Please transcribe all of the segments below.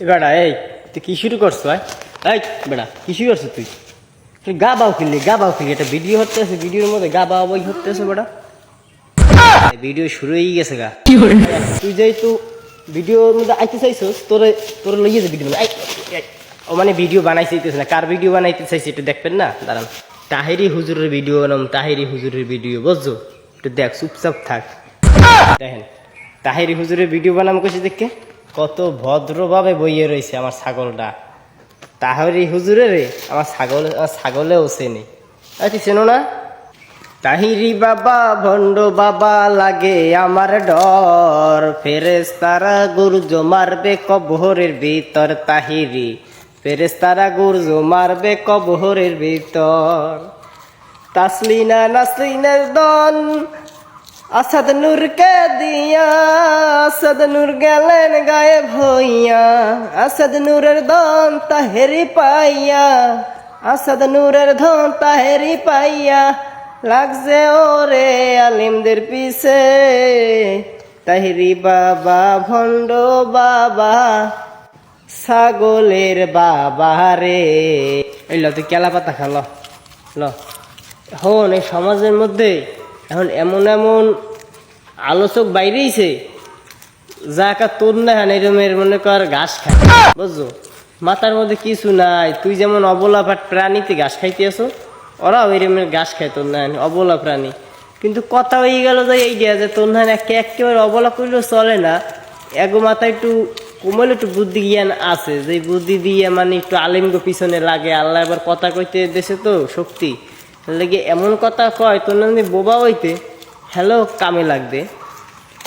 বেড়া এই তুই কি শুরু করছ? এই বেড়া কি শুরু করছ তুই? তুই গা বাও কিনলি গা বাউ কিনলি একটা ভিডিও হতে আছে ভিডিওর মধ্যে গা বাও বই হতে আছে বেড়া ভিডিও শুরু হয়ে গেছে গা। তুই যেহেতু ভিডিওর মধ্যে আইতে চাইছস তোরে তোরে লইয়ে যাবি ভিডিও ও মানে ভিডিও বানাইতে চাইতেছে না কার ভিডিও বানাইতে চাইছে একটু দেখবেন না? দাঁড়ান। তাহেরি হুজুরের ভিডিও বানাম তাহেরি হুজুরের ভিডিও বুঝছ? একটু দেখ চুপচাপ থাক। দেখেন তাহেরি হুজুরের ভিডিও বানাম কইছে দেখে কত ভদ্রভাবে বইয়ে রয়েছে আমার ছাগলটা। তাহেরি হুজুরে রে আমার ছাগল ছাগলেও চেনে। আর তুই চেনো না? তাহিরি বাবা, ভণ্ড বাবা লাগে আমার ডর। ফেরেস তারা গুরুজ মারবে কবহরের ভিতর তাহিরি। ফেরেস তারা গুরুজ মারবে কবহরের ভিতর। তাসলিনা, নাসলিনের দন আসাদ নূরকে দিয়া, আসাদ নূর গেলেন গায়েব হইয়া। আসাদ নূরের দন তাহেরি পাইয়া, আসাদ নূরের ধন তাহেরি পাইয়া। লাগছে ওরে আলিমদের পিছে, তাহেরি বাবা, ভণ্ড বাবা, ছাগলের বাবা রে। এই ল, তুই কেলা পাতা খা, ল এখন এই সমাজের মধ্যে এখন এমন এমন আলোচক বাইরেইছে, যা একা তোর না হ্যাঁ এরমের মনে কর ঘাস খায়। বুঝছ? মাথার মধ্যে কিছু নাই। তুই যেমন অবলা প্রাণীতে ঘাস খাইতে আসো ওরাও এরমের ঘাস খায় তোর না অবলা প্রাণী। কিন্তু কথা হয়ে গেল যে এই যে তোর না একে একেবারে অবলা করলেও চলে না। এগো মাথায় একটু কোমল একটু বুদ্ধি জ্ঞান আছে। যে বুদ্ধি দিয়ে মানে একটু আলিমগো পিছনে লাগে। আল্লাহ এবার কথা কইতে দেশে তো শক্তি। লেগে এমন কথা কয় তোর না বোবা হইতে হ্যালো কামে লাগবে।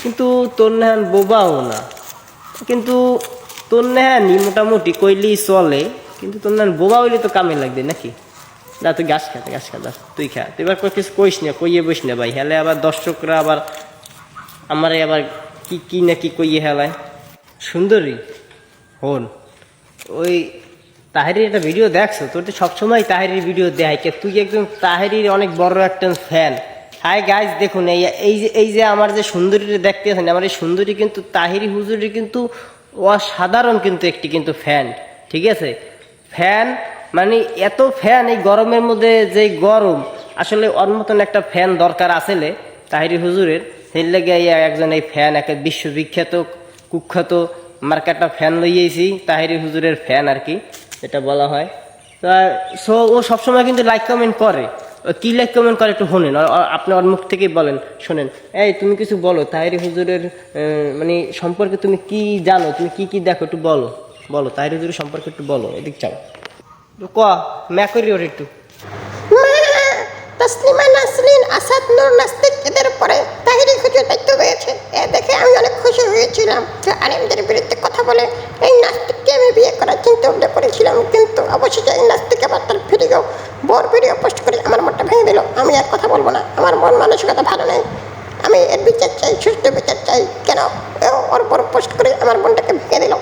কিন্তু তোর নেহান বোবাও না। কিন্তু তোর নেহানি মোটামুটি কইলি চলে কিন্তু তোর নেহান বোবা হইলে তো কামে লাগবে নাকি? না তুই গাছ খা গাছ খা যা, তুই খা। তুই এবার কিছু কইস না কইয়ে বইস না ভাই। হেলে আবার দর্শকরা আবার আমারে আবার কি কি না কি কইয়ে হেলায়। সুন্দরী হন। ওই তাহেরির একটা ভিডিও দেখছ? তোর তো সবসময় তাহেরির ভিডিও দেয় কে, তুই একদম তাহেরির অনেক বড় একটা ফ্যান হাই গাইজ দেখুন, এই এই যে এই যে আমার যে সুন্দরীটা দেখতে আছেন, আমার এই সুন্দরী কিন্তু তাহিরি হুজুরি কিন্তু অসাধারণ কিন্তু একটি কিন্তু ফ্যান ঠিক আছে? ফ্যান মানে এত ফ্যান এই গরমের মধ্যে যে গরম, আসলে ওর মতন একটা ফ্যান দরকার আসলে তাহিরি হুজুরের। সেই লেগে একজন এই ফ্যান একটা বিশ্ববিখ্যাত, কুখ্যাত মার্কেটটা ফ্যান লইয়েছি তাহিরি হুজুরের ফ্যান আর কি। এটা বলা হয়। তা সো, ও সবসময় কিন্তু লাইক কমেন্ট করে। কি লাইক কমেন্ট করে একটু শোনেন। আপনি ওর মুখ থেকেই বলেন, শোনেন। এই, তুমি কিছু বলো তাহিরি হুজুরের মানে সম্পর্কে তুমি কি জানো? তুমি কি কি দেখো একটু বলো। বলো তাহিরি হুজুরের সম্পর্কে একটু বলো, এদিক চাও। ক, ম্যা করি ওর একটু। তসলিমা নাসরিন আসাদ নূর নাস্তিক, এদের উপরে তাহিরি হুজুর দায়িত্ব হয়েছে এ দেখে আমি অনেক খুশি হয়েছিলাম আলিমদের বিরুদ্ধে কথা বলে এই নাস্তিককে আমি বিয়ে করার চিন্তা ভাবনা করেছিলাম, কিন্তু অবশেষে এই নাস্তিক আবার তার ভিডিও বর ভিডিও পোস্ট করে আমার মনটা ভেঙে দিল। আমি আর কথা বলব না, আমার মন মানসিকতা ভালো নেই। আমি এর বিচার চাই সুস্থ বিচার চাই, কেন? ওর পর পোস্ট করে আমার মনটাকে ভেঙে দিল।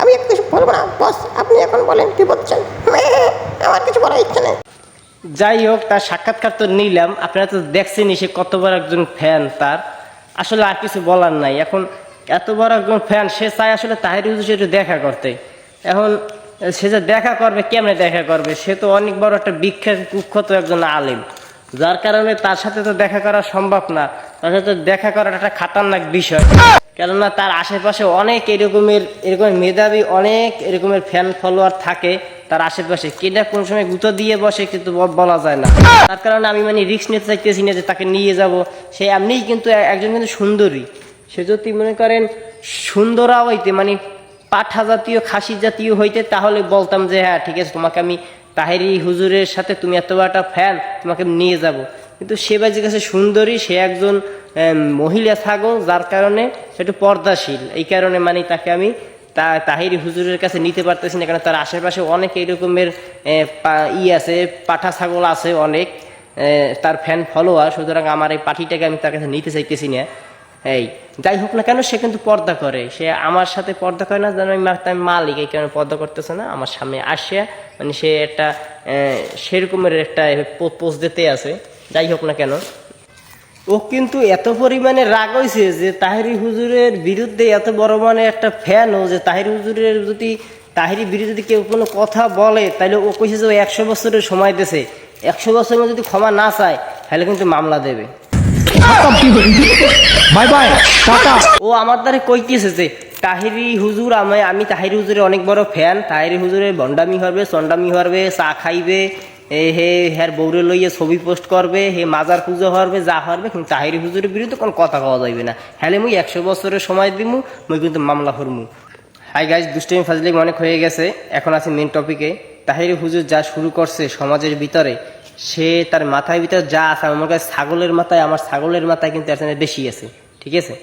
আমি কিছু বলব না, বস, আপনি এখন বলেন কি বলছেন? আমার কিছু বলার ইচ্ছে নেই। যাই হোক, তার সাক্ষাৎকার তো নিলাম। আপনারা তো দেখছেনই, সে কত বড় একজন ফ্যান তার। আসলে আর কিছু বলার নাই। এখন এত বড় একজন ফ্যান সে চায় আসলে তাহির হুজুর একটু দেখা করতে। এখন সে যে দেখা করবে, কেমনে দেখা করবে? সে তো অনেক বড় একটা বিখ্যাত, কুখ্যাত একজন আলিম। যার কারণে তার সাথে তো দেখা করা সম্ভব না। তার সাথে দেখা করাটা একটা খাতারনাক বিষয়। কেননা তার আশেপাশে অনেক এরকমের এরকম মেধাবী, অনেক এরকমের ফ্যান ফলোয়ার থাকে তার আশেপাশে। কেটা কোন সময় গুঁতো দিয়ে বসে কিন্তু বলা যায় না। তার কারণে আমি মানে রিক্স নিতে চাইতেছি না যে তাকে নিয়ে যাব। সে এমনিই কিন্তু একজন কিন্তু সুন্দরী। সে যদি মনে করেন সুন্দরা হইতে মানে পাঠা জাতীয়, খাসি জাতীয় হইতে, তাহলে বলতাম যে হ্যাঁ ঠিক আছে, তোমাকে আমি তাহেরি হুজুরের সাথে তুমি এত বড় একটা ফ্যান তোমাকে নিয়ে যাব। কিন্তু সে বাজি কাছে সুন্দরী, সে একজন মহিলা ছাগল, যার কারণে সে একটু পর্দাশীল। এই কারণে মানে তাকে আমি তা, তাহিরি হুজুরের কাছে নিতে পারতেছি না কারণ তার আশেপাশে অনেক এরকমের ই আছে, পাঠা ছাগল আছে অনেক তার ফ্যান ফলোয়ার সুতরাং আমার এই পাঠিটাকে আমি তার কাছে নিতে চাইতেছি না। এই, যাই হোক না কেন, সে কিন্তু পর্দা করে। সে আমার সাথে পর্দা করে না, যেন আমি মালিক, এই কারণে পর্দা করতেছে না। আমার সামনে আসে মানে সে একটা সেরকমের একটা পোস্ট দিতে আছে। যাই হোক না কেন। ও কিন্তু এত পরিমাণে রাগ হয়েছে যে তাহিরি হুজুরের বিরুদ্ধে এত বড় মানে একটা ফ্যান ও, যে তাহিরি হুজুরের যদি তাহিরি বিরুদ্ধে যদি কেউ কোনো কথা বলে তাহলে ও কইছে যে ও একশো বছরের সময় দিছে। একশো বছরের মধ্যে যদি ক্ষমা না চায় তাহলে কিন্তু মামলা দেবে। বাই বাই টাটা ও আমার দ্বারা কইতেছে যে তাহিরি হুজুর, আমি আমি তাহিরি হুজুরের অনেক বড় ফ্যান তাহিরি হুজুরের বন্ডামি হবে সন্ডামি হবে, চা খাইবে হে হ্যার বৌরে লইয়ে ছবি পোস্ট করবে, হে মাজার পুজো হবে, যা হবে। কিন্তু তাহিরি হুজুরের বিরুদ্ধে কোনো কথা কওয়া যাইবে না। হ্যালে মুই একশো বছরের সময় দিমু, মুই কিন্তু মামলা করমু হাই গাইজ দুষ্টামি ফাজলিম অনেক হয়ে গেছে। এখন আছে মেন টপিকে তাহিরি হুজুর যা শুরু করছে সমাজের ভিতরে সে তার মাথায় ভিতরে যা আছে আমার কাছে ছাগলের মাথায়, আমার ছাগলের মাথায় কিন্তু এর বেশি আছে, ঠিক আছে?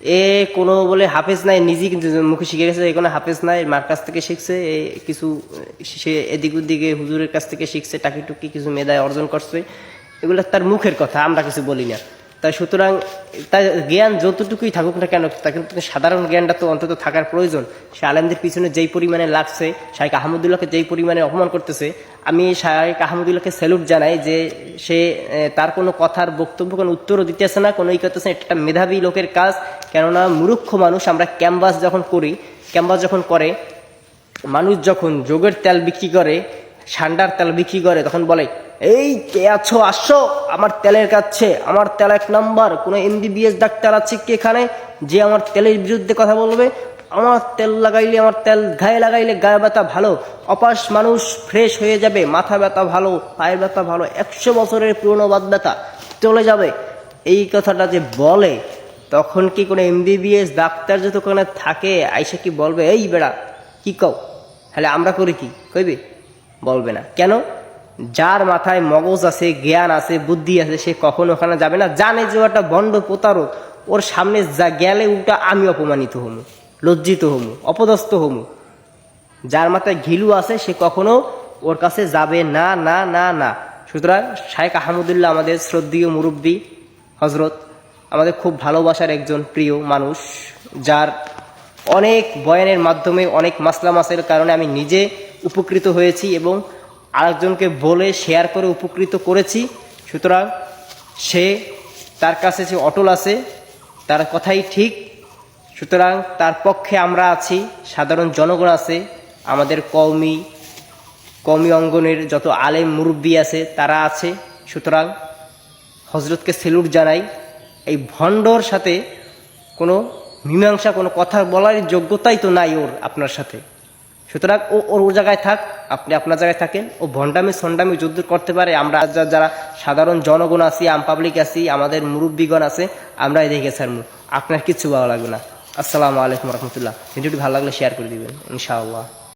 এ কোনো বলে হাফেজ নাই নিজেই কিন্তু মুখে শিখে গেছে, এ কোনো হাফেজ নাই, মার কাছ থেকে শিখছে, এ কিছু, সে এদিক ওদিকে হুজুরের কাছ থেকে শিখছে, টাকি টুকি কিছু মেধায় অর্জন করছে, এগুলো তার মুখের কথা, আমরা কিছু বলি না। তাই সুতরাং তার জ্ঞান যতটুকুই থাকুক না কেন তা কিন্তু সাধারণ জ্ঞানটা তো অন্তত থাকার প্রয়োজন সে আলেমদের পিছনে যেই পরিমাণে লাগছে শাহেক আহমদুল্লাহকে যেই পরিমাণে অপমান করতেছে, আমি শাহেক আহমদুল্লাহকে স্যালুট জানাই যে সে তার কোনো কথার বক্তব্য, কোনো উত্তরও দিতেছে না, কোনো ই করতেছে না। একটা মেধাবী লোকের কাজ কেননা মূর্খ মানুষ আমরা ক্যাম্বাস যখন করি ক্যাম্বাস যখন করে, মানুষ যখন যোগের তেল বিক্রি করে সান্ডার তেল বিক্রি করে, তখন বলে, এই কে আছো? আসো আমার তেলের কাছে, আমার তেল এক নাম্বার। কোনো এমবিবিএস ডাক্তার আছে কি এখানে যে আমার তেলের বিরুদ্ধে কথা বলবে? আমার তেল লাগাইলে, আমার তেল গায়ে লাগাইলে গায়ে ব্যথা ভালো অপাস মানুষ ফ্রেশ হয়ে যাবে, মাথা ব্যথা ভালো, পায়ের ব্যথা ভালো, একশো বছরের পুরনো বাদ ব্যথা, চলে যাবে। এই কথাটা যে বলে, তখন কি কোনো এমবিবিএস ডাক্তার যত ওখানে থাকে, আইসা কি বলবে, এই বেড়া, কি কও? তাহলে আমরা করি কি? কইবে? বলবে না। কেন? যার মাথায় মগজ আছে, জ্ঞান আছে, বুদ্ধি আছে, সে কখনো ওখানে যাবে না। জানে যে ও একটা বন্ড প্রতারক। ওর সামনে যা গেলে উল্টা আমি অপমানিত হমু লজ্জিত হমু অপদস্থ হমু যার মাথায় ঘিলু আছে, সে কখনো ওর কাছে যাবে না না না না। সুতরাং শায়েখ আহমদুল্লাহ আমাদের শ্রদ্ধীয় মুরব্বী হজরত আমাদের খুব ভালোবাসার একজন প্রিয় মানুষ, যার অনেক বয়ানের মাধ্যমে, অনেক মাসলা মাসের কারণে আমি নিজে উপকৃত হয়েছি এবং আরেকজনকে বলে শেয়ার করে উপকৃত করেছি। সুতরাং সে, তার কাছে যে অটল আছে, তার কথাই ঠিক। সুতরাং তার পক্ষে আমরা আছি, সাধারণ জনগণ আছে, আমাদের কওমি কওমি অঙ্গনের যত আলেম মুরব্বী আছে, তারা আছে। সুতরাং হজরতকে সেলুট জানাই। এই ভণ্ডর সাথে কোনো মীমাংসা, কোনো কথা বলার যোগ্যতাই তো নাই ওর, আপনার সাথে। সুতরাং ও, ওর জায়গায় থাক, আপনি আপনার জায়গায় থাকেন। ও ভণ্ডামি সন্ডামি যুদ্ধ করতে পারে, আমরা যারা সাধারণ জনগণ আছি, আম পাবলিক আছি, আমাদের মুরব্বীগণ আছে, আমরাই দেখে ছাড়মু আপনার কিচ্ছু ভালো লাগবে না। আসসালামু আলাইকুম রহমতুল্লাহ। ভিডিওটি ভালো লাগলে শেয়ার করে দেবেন, ইনশাআল্লাহ।